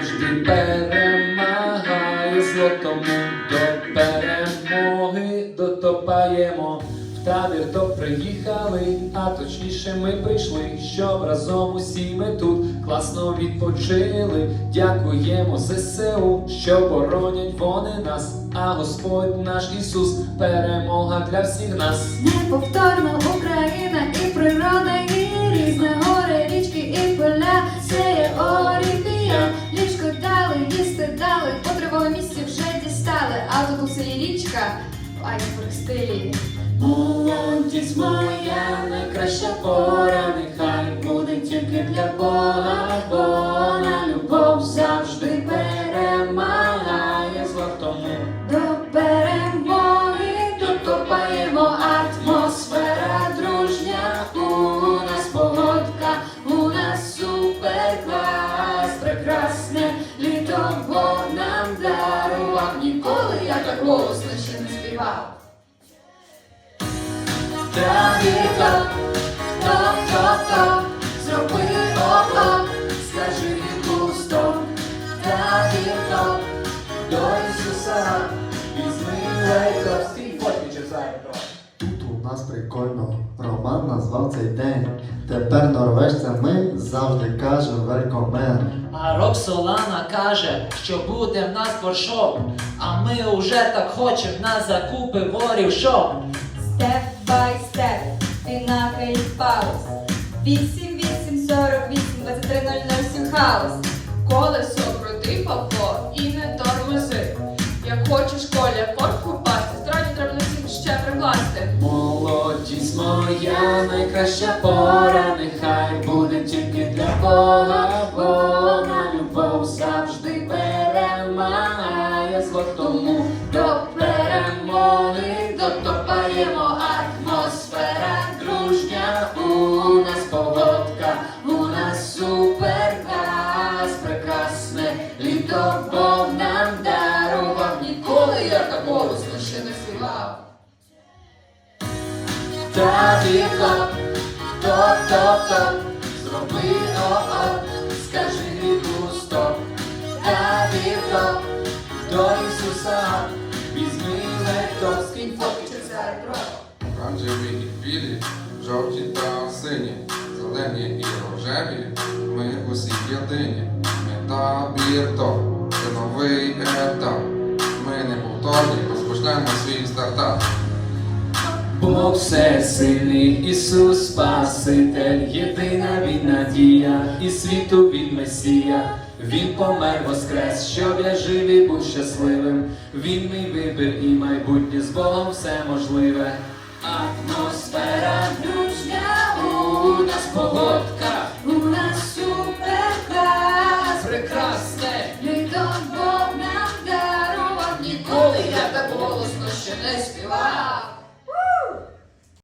завжди перемагає злотому до перемоги дотопаємо. в табір, то приїхали, а точніше ми прийшли, щоб разом усі ми тут класно відпочили. Дякуємо ЗСУ, що боронять вони нас, а Господь наш Ісус, перемога для всіх нас. Неповторна Україна і природа, і різне гори, річки, і поля, це є стилі. Молодість моя, найкраща пора, нехай буде тільки для Бога, бо на любов завжди перемагає злотому. До перемоги дотопаємо атмосфера дружня. У нас погодка, у нас супер клас, прекрасне літо Бог нам дарував. Ніколи я так Тут у нас прикольно. Роман назвав цей день. Тепер норвежцям ми завжди кажемо велькомен. А Роксолана каже, що буде в нас воршоп, а ми уже так хочемо на закупи ворів шоп. Степ бай степ, пінакель паус. 8, 8, 48, 23, 007 хаус. Колесо крути, Павло, і не тормози. Як хочеш коля форку пасти, стороні треба на всім ще прикласти. Молодість моя, найкраща пора, перемагає злотому до дотопаємо атмосфера. Дружня, у нас погодка, у нас супер клас, прекрасне літо Бог нам дарував, ніколи я так голосно ще не співав. Та-ді-топ, топ-топ-топ, зроби о-оп, скажи Оранжеві і білі, жовті та сині, зелені і рожеві, ми усі єдині. Ми табір то, це новий етап. Ми не повторні, розпочнемо свій стартап. Бог всесильний, Ісус Спаситель, єдина Він надія, і світу Він Месія, Він помер воскрес, щоб я жив і був щасливим. Він мій вибір і майбутнє з Богом все можливе. Атмосфера дружня у нас погодка, у нас суперклас прекрасне, Літо Бог нам дарував, ніколи я так голосно ще не співав.